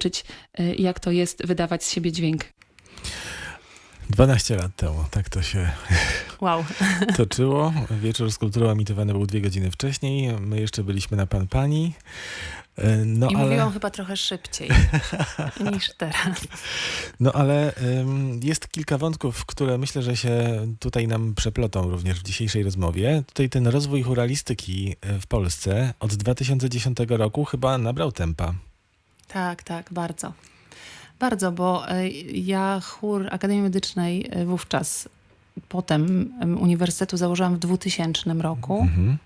nauczyć, y, jak to jest wydawać z siebie dźwięk. 12 lat temu, tak to się wow. toczyło. Wieczór z kulturą emitowany był dwie godziny wcześniej. My jeszcze byliśmy na Pan Pani. E, no, I ale... mówiłam chyba trochę szybciej niż teraz. No ale um, jest kilka wątków, które myślę, że się tutaj nam przeplotą również w dzisiejszej rozmowie. Tutaj ten rozwój churalistyki e, w Polsce od 2010 roku chyba nabrał tempa. Tak, tak, bardzo. Bardzo, bo e, ja chór Akademii Medycznej wówczas, potem Uniwersytetu założyłam w 2000 roku. Mhm.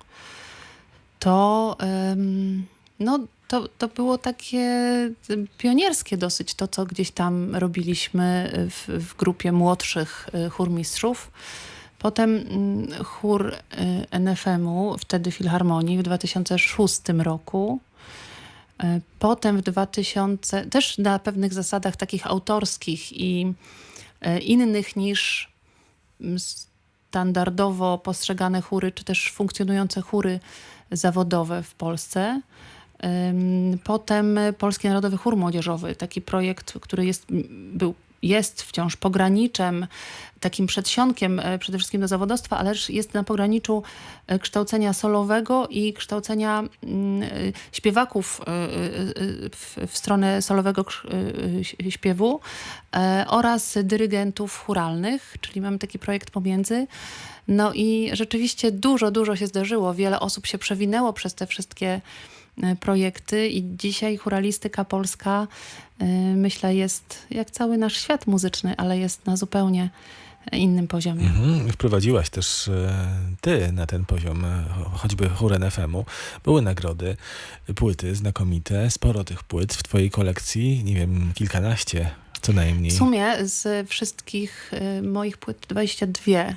To... No, to, to było takie pionierskie dosyć, to co gdzieś tam robiliśmy w, w grupie młodszych chórmistrzów. Potem mm, chór NFM-u, wtedy Filharmonii w 2006 roku. Y, potem w 2000, też na pewnych zasadach takich autorskich i innych niż mm, standardowo postrzegane chóry, czy też funkcjonujące chóry zawodowe w Polsce. Potem Polski Narodowy Chór Młodzieżowy, taki projekt, który jest, był, jest wciąż pograniczem, takim przedsionkiem e, przede wszystkim do zawodowstwa, ale jest na pograniczu e, kształcenia solowego i kształcenia mm, e, śpiewaków w, stronę solowego śpiewu oraz dyrygentów churalnych, czyli mamy taki projekt pomiędzy. No i rzeczywiście dużo, dużo się zdarzyło. Wiele osób się przewinęło przez te wszystkie projekty i dzisiaj churalistyka polska e, myślę jest jak cały nasz świat muzyczny, ale jest na zupełnie innym poziomie. Mhm. Wprowadziłaś też e, ty na ten poziom, choćby chórę FM-u. Były nagrody, płyty znakomite, sporo tych płyt w twojej kolekcji, nie wiem, kilkanaście co najmniej. W sumie z wszystkich y, moich płyt 22. Mhm.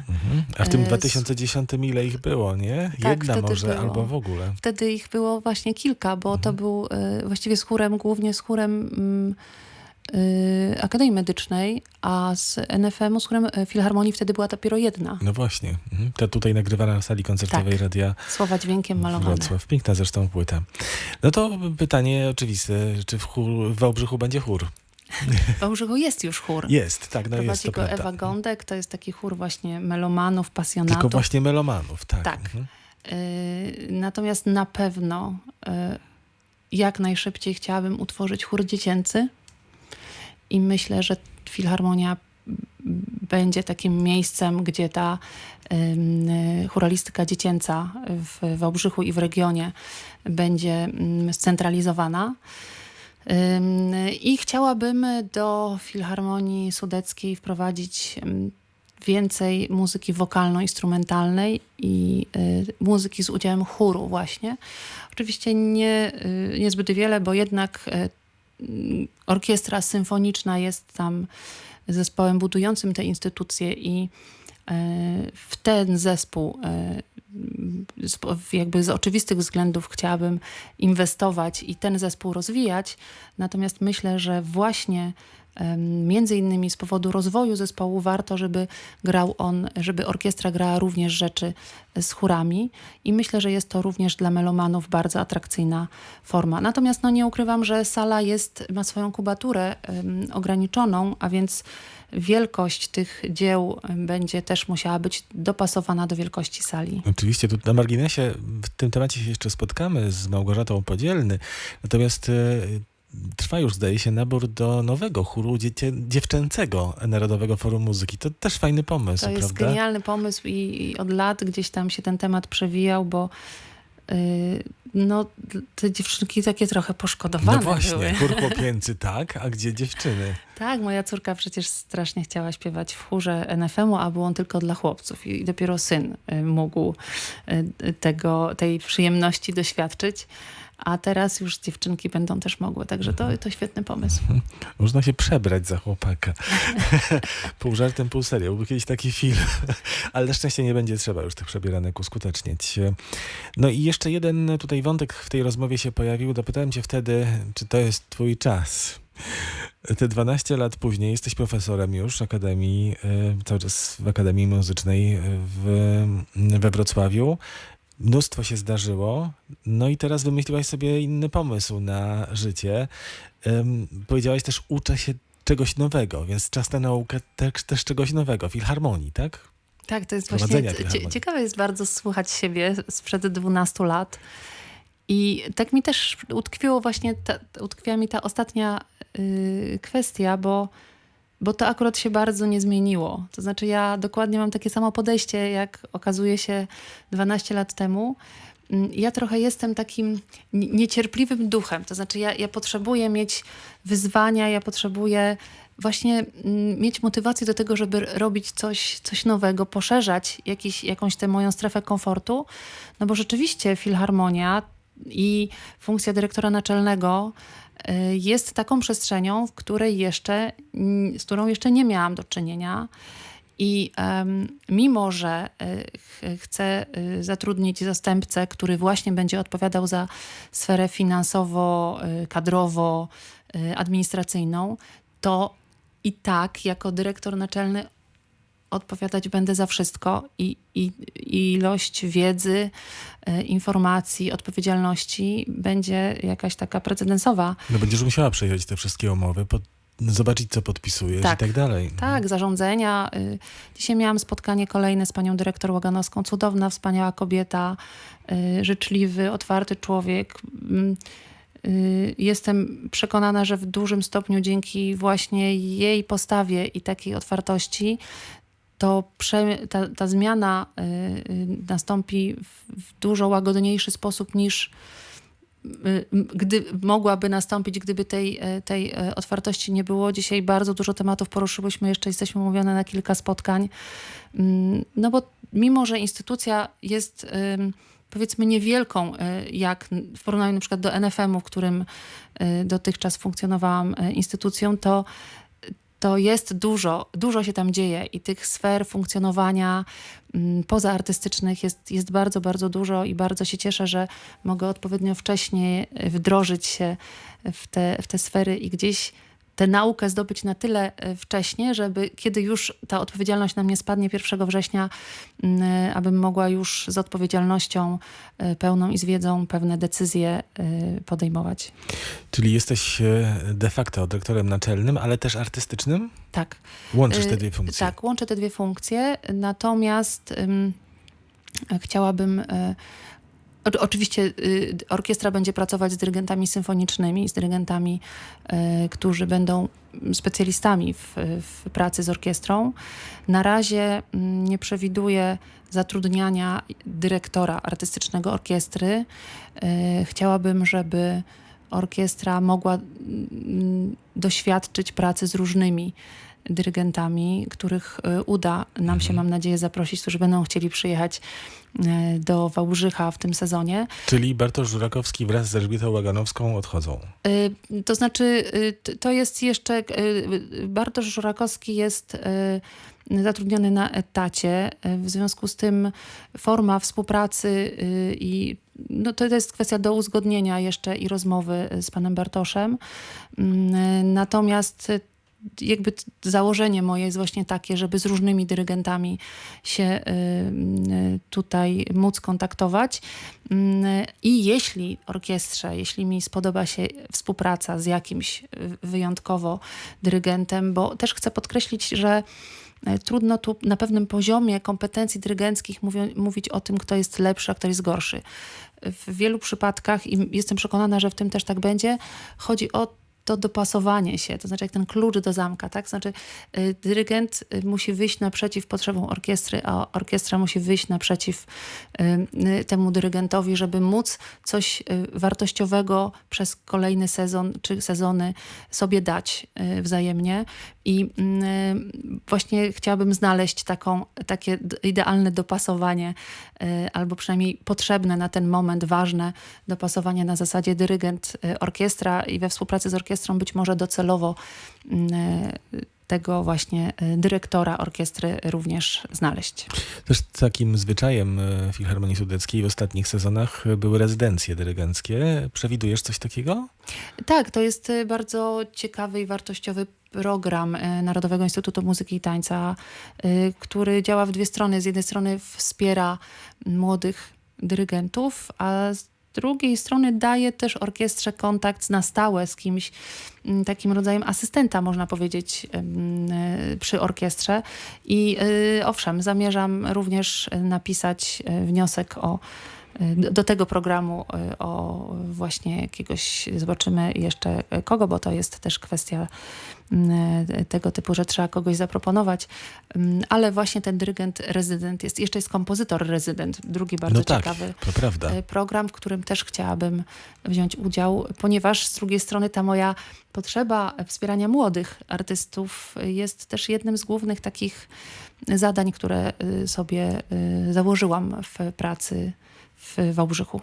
A w tym 2010 y, ile ich było, nie? Tak, Jedna może, było. albo w ogóle. Wtedy ich było właśnie kilka, bo mhm. to był y, właściwie z chórem, głównie z chórem mm, Akademii Medycznej, a z NFM-u, z chórem Filharmonii wtedy była dopiero jedna. No właśnie. Mhm. Ta tutaj nagrywana na sali koncertowej tak. Radia Słowa dźwiękiem malowane. Wrocław. Piękna zresztą płyta. No to pytanie oczywiste, czy w, chór, w Wałbrzychu będzie chór? W Wałbrzychu jest już chór. Jest, tak, no Prowadzi jest to go prawda. Ewa Gądek, to jest taki chór właśnie melomanów, pasjonatów. Tylko właśnie melomanów, tak. Tak. Mhm. Y natomiast na pewno y jak najszybciej chciałabym utworzyć chór dziecięcy i myślę, że Filharmonia będzie takim miejscem, gdzie ta y, churalistyka dziecięca w Wałbrzychu i w regionie będzie scentralizowana. I chciałabym do Filharmonii Sudeckiej wprowadzić więcej muzyki wokalno-instrumentalnej i y, muzyki z udziałem chóru właśnie. Oczywiście nie, y, niezbyt wiele, bo jednak y, orkiestra symfoniczna jest tam zespołem budującym te instytucje i w ten zespół jakby z oczywistych względów chciałabym inwestować i ten zespół rozwijać. Natomiast myślę, że właśnie między innymi z powodu rozwoju zespołu warto, żeby grał on, żeby orkiestra grała również rzeczy z chórami i myślę, że jest to również dla melomanów bardzo atrakcyjna forma. Natomiast no nie ukrywam, że sala jest, ma swoją kubaturę ograniczoną, a więc wielkość tych dzieł będzie też musiała być dopasowana do wielkości sali. Oczywiście, tu na marginesie w tym temacie się jeszcze spotkamy z Małgorzatą Podzielny, natomiast y, trwa już, zdaje się, nabór do nowego chóru dziecię, dziewczęcego Narodowego Forum Muzyki. To też fajny pomysł, To jest prawda? genialny pomysł i, i, od lat gdzieś tam się ten temat przewijał, bo no, te dziewczynki takie trochę poszkodowane No właśnie, chłopięcy, tak? A gdzie dziewczyny? Tak, moja córka przecież strasznie chciała śpiewać w chórze NFM-u, a był on tylko dla chłopców i dopiero syn y, mógł y, tego, tej przyjemności doświadczyć a teraz już dziewczynki będą też mogły, także to, to świetny pomysł. Można się przebrać za chłopaka. pół żartem, pół serio. Był kiedyś taki film, ale na szczęście nie będzie trzeba już tych przebieranek uskuteczniać. No i jeszcze jeden tutaj wątek w tej rozmowie się pojawił. Dopytałem cię wtedy, czy to jest twój czas. Te 12 lat później jesteś profesorem już Akademii, e, cały czas w Akademii Muzycznej w, we Wrocławiu Mnóstwo się zdarzyło, no i teraz wymyśliłaś sobie inny pomysł na życie. Um, powiedziałaś też, uczę się czegoś nowego, więc czas na naukę też, też czegoś nowego, filharmonii, tak? Tak, to jest właśnie cie, ciekawe jest bardzo słuchać siebie sprzed 12 lat. I tak mi też utkwiło właśnie, ta, utkwiła mi ta ostatnia yy, kwestia, bo, bo to akurat się bardzo nie zmieniło. To znaczy ja dokładnie mam takie samo podejście, jak okazuje się 12 lat temu. Mm, ja trochę jestem takim niecierpliwym duchem. To znaczy ja, ja potrzebuję mieć wyzwania, ja potrzebuję właśnie mm, mieć motywację do tego, żeby robić coś, coś nowego, poszerzać jakiś, jakąś tę moją strefę komfortu. No bo rzeczywiście filharmonia i funkcja dyrektora naczelnego y, jest taką przestrzenią, w której jeszcze, z którą jeszcze nie miałam do czynienia. I um, mimo, że y, chcę y, zatrudnić zastępcę, który właśnie będzie odpowiadał za sferę finansowo, y, kadrowo, y, administracyjną, to i tak jako dyrektor naczelny odpowiadać będę za wszystko i, i, i ilość wiedzy, y, informacji, odpowiedzialności będzie jakaś taka precedensowa. No będziesz musiała przejrzeć te wszystkie umowy, pod, zobaczyć co podpisujesz tak, i tak dalej. Tak, zarządzenia. Y, dzisiaj miałam spotkanie kolejne z panią dyrektor Łaganowską. Cudowna, wspaniała kobieta, y, życzliwy, otwarty człowiek. Mm, Y, jestem przekonana, że w dużym stopniu dzięki właśnie jej postawie i takiej otwartości to prze, ta, ta zmiana y, y, nastąpi w, dużo łagodniejszy sposób niż gdy mogłaby nastąpić, gdyby tej, tej otwartości nie było. Dzisiaj bardzo dużo tematów poruszyłyśmy, jeszcze jesteśmy umówione na kilka spotkań. Mm, no bo mimo, że instytucja jest powiedzmy niewielką, e, jak w porównaniu na przykład do NFM-u, w którym e, dotychczas funkcjonowałam e, instytucją, to to jest dużo, dużo się tam dzieje i tych sfer funkcjonowania mm, pozaartystycznych jest, jest bardzo, bardzo dużo i bardzo się cieszę, że mogę odpowiednio wcześnie wdrożyć się w te, w te sfery i gdzieś tę naukę zdobyć na tyle e, wcześnie, żeby kiedy już ta odpowiedzialność na mnie spadnie 1 września, mm, e, abym mogła już z odpowiedzialnością e, pełną i z wiedzą pewne decyzje podejmować. Czyli jesteś de facto dyrektorem naczelnym, ale też artystycznym? Tak. Łączysz te dwie funkcje? Tak, łączę te dwie funkcje, natomiast um, chciałabym Oczywiście y, orkiestra będzie pracować z dyrygentami symfonicznymi, z dyrygentami, y, którzy będą specjalistami w, w pracy z orkiestrą. Na razie mm, nie przewiduje zatrudniania dyrektora artystycznego orkiestry. Y, chciałabym, żeby orkiestra mogła mm, doświadczyć pracy z różnymi dyrygentami, których uda nam się, mhm. mam nadzieję, zaprosić, którzy będą chcieli przyjechać E, do Wałbrzycha w tym sezonie. Czyli Bartosz Żurakowski wraz z Elżbietą Łaganowską odchodzą? E, to znaczy, e, to jest jeszcze, Bartosz Żurakowski jest zatrudniony na etacie. W związku z tym forma współpracy i no to jest kwestia do uzgodnienia jeszcze i rozmowy z panem Bartoszem. Mm, natomiast jakby założenie moje jest właśnie takie, żeby z różnymi dyrygentami się y, y, tutaj móc kontaktować. Mm, I jeśli orkiestrze, jeśli mi spodoba się współpraca z jakimś y, wyjątkowo dyrygentem, bo też chcę podkreślić, że trudno tu na pewnym poziomie kompetencji dyrygenckich mówić o tym, kto jest lepszy, a kto jest gorszy. W wielu przypadkach, i jestem przekonana, że w tym też tak będzie, chodzi o to dopasowanie się, to znaczy jak ten klucz do zamka, tak? Znaczy y, dyrygent y, musi wyjść naprzeciw potrzebom orkiestry, a orkiestra musi wyjść naprzeciw y, temu dyrygentowi, żeby móc coś wartościowego przez kolejny sezon czy sezony sobie dać wzajemnie. I właśnie chciałabym znaleźć taką, takie idealne dopasowanie, albo przynajmniej potrzebne na ten moment, ważne dopasowanie na zasadzie dyrygent, orkiestra i we współpracy z orkiestrą być może docelowo mm, e, tego właśnie dyrektora orkiestry również znaleźć. Też takim zwyczajem Filharmonii Sudeckiej w ostatnich sezonach były rezydencje dyrygenckie. Przewidujesz coś takiego? Tak, to jest bardzo ciekawy i wartościowy program Narodowego Instytutu Muzyki i Tańca, który działa w dwie strony. Z jednej strony wspiera młodych dyrygentów, a z drugiej strony daje też orkiestrze kontakt na stałe z kimś, mm, takim rodzajem asystenta, można powiedzieć, e, przy orkiestrze. I owszem, zamierzam również e, napisać e, wniosek o e, do do tego programu e, o właśnie jakiegoś, zobaczymy jeszcze e, kogo, bo to jest też kwestia mm, e, tego typu, że trzeba kogoś zaproponować, Mm, ale właśnie ten dyrygent rezydent jest, jeszcze jest kompozytor rezydent, drugi bardzo no tak, ciekawy e, program, w którym też chciałabym wziąć udział, ponieważ z drugiej strony ta moja potrzeba wspierania młodych artystów jest też jednym z głównych takich zadań, które sobie założyłam w pracy w Wałbrzychu.